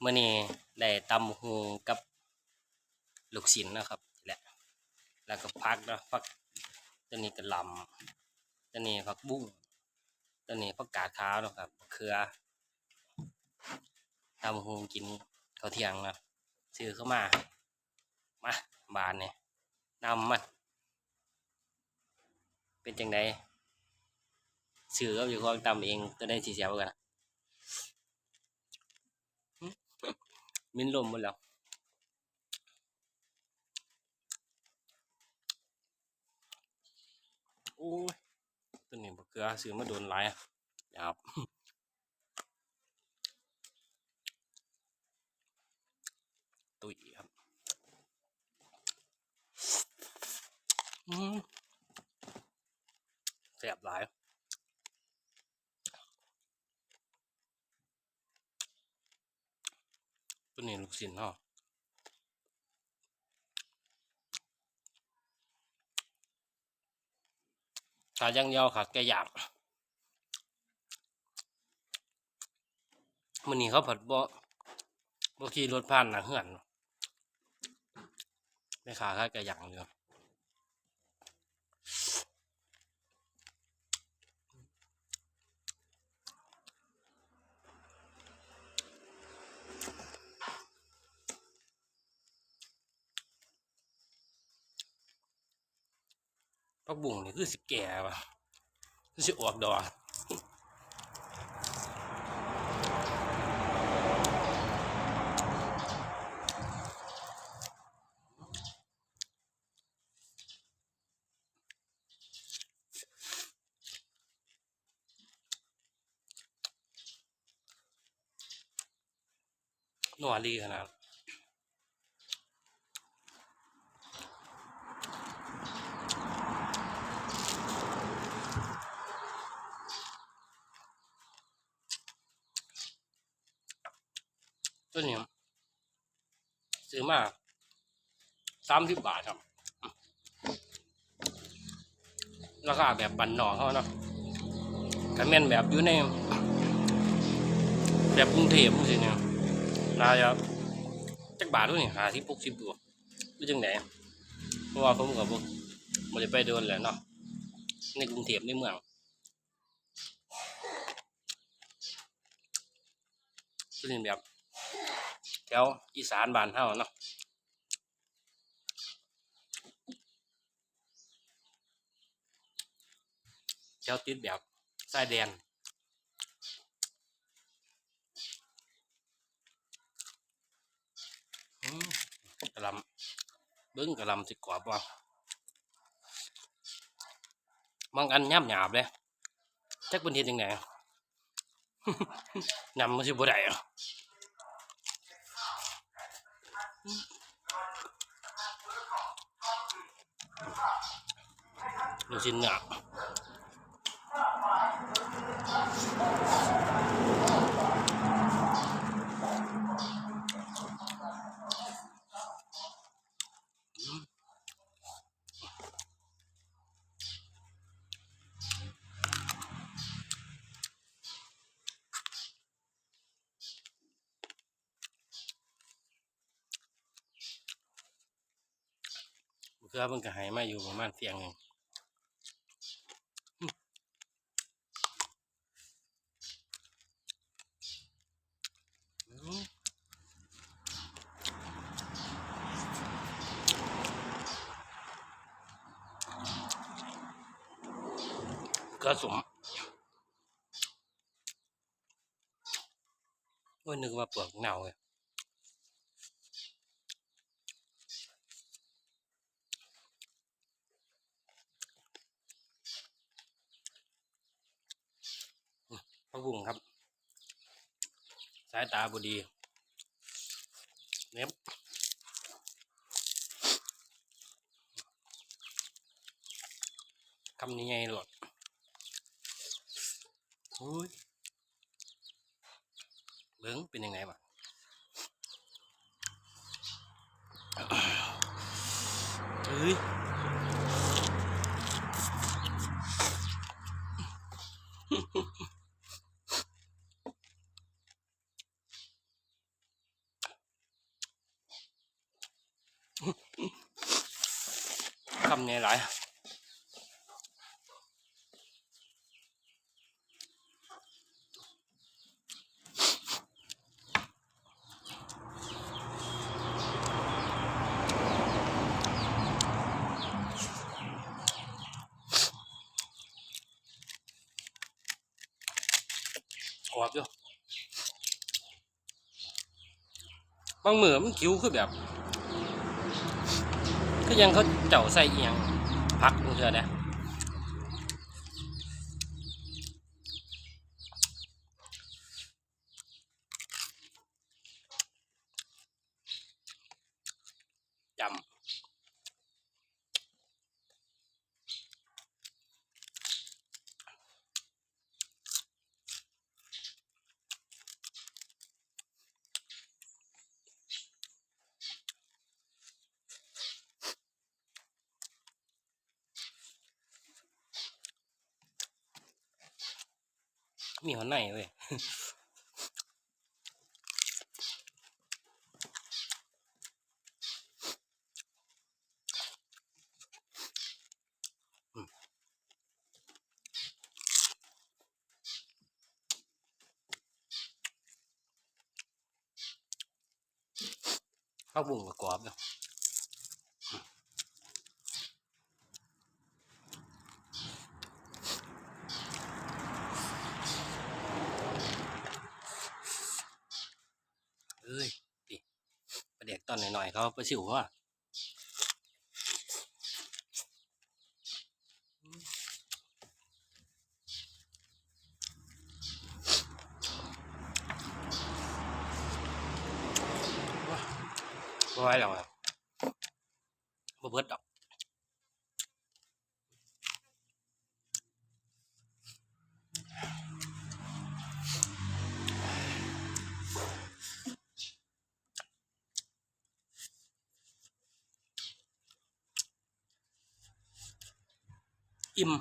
เมื่อนี้ได้ตำหูกับลูกศิลนะครับนี่แหละแล้วก็พักนะพักตัวนี้กระลำตัวนี้พักบุ้งตัวนี้พักกาดขาวนะครับเครือตำหูกินข้าวเที่ยงนะซื้อเข้ามามาบานเนี่ยนำมันเป็นจังไดซื้อก็อยู่ของตำเองตัวได้สีเสียวกันนะหึ มินลมหมดแล้วโอ้ยตัวนี้บเกลือซื้อมาโดนหลายอะครับตุยครับ อืมแซ่บหลาย ตัว นี้ลูกศิลป์เนาะขาย่างยาวขาแกย่างมันนี่เขาผัดบ่บ่ขี่รถผ่านหนะเฮือนไม่ขาค่าแกย่างเลย พักบุ้งนี่คือสิแก่ป่ะคือสิออกดอกนัวดีขนาด ตัวนี้ซื้อมาสามสิบบาทครับ ราคาแบบบันนอกเขาเนาะกันแม่นแบบอยู่ใน แบบกรุงเทพจังซี่เนี่ยน่าจะจักบาทด้วยนี่หาที่ปุกสิบวกหรือจังไดเพราะว่าผมกับบ่บ่ได้ไปโดนแหละเนาะในกรุงเทพในเมืองซึ่งแบบ แถวอีสานบ้านเฮาเนาะแถวติดแบบชายแดนอืมกระหลำเบิ้งกระหลำสิกรอบว่ะบางอันย่ำหยาบเลยจักเป็นเฮ็ดยังไงนำมันสิบ่ได้อะ ลูกชิ้นเนื้อเพื่อมันก็ให้มาอยู่ประมาณเที่ยงหนึงอืม กระสมโอ้ยนึกว่าเปลือกเน่าเลยพักบุ้งครับ สายตาบดีเน็บคำนี้ไงหลด อุ้ยเบิ้งเป็นยังไงบ้าเฮ้ยทำเนี่ยหลาย อบอยู่บางมือมันคิ้วคือแบบก็ยังเขาเจ้าใส่เอียงพักมึงเถอะนะจำ มีหัวในเว้ยข้าวบุ้งกรอบเนาะ เอ้ยดิประเด็กตอนหน่อยๆเขาไปสิวว่าบ่ไหวแล้วอะบ่เบิดดอก อิ่ม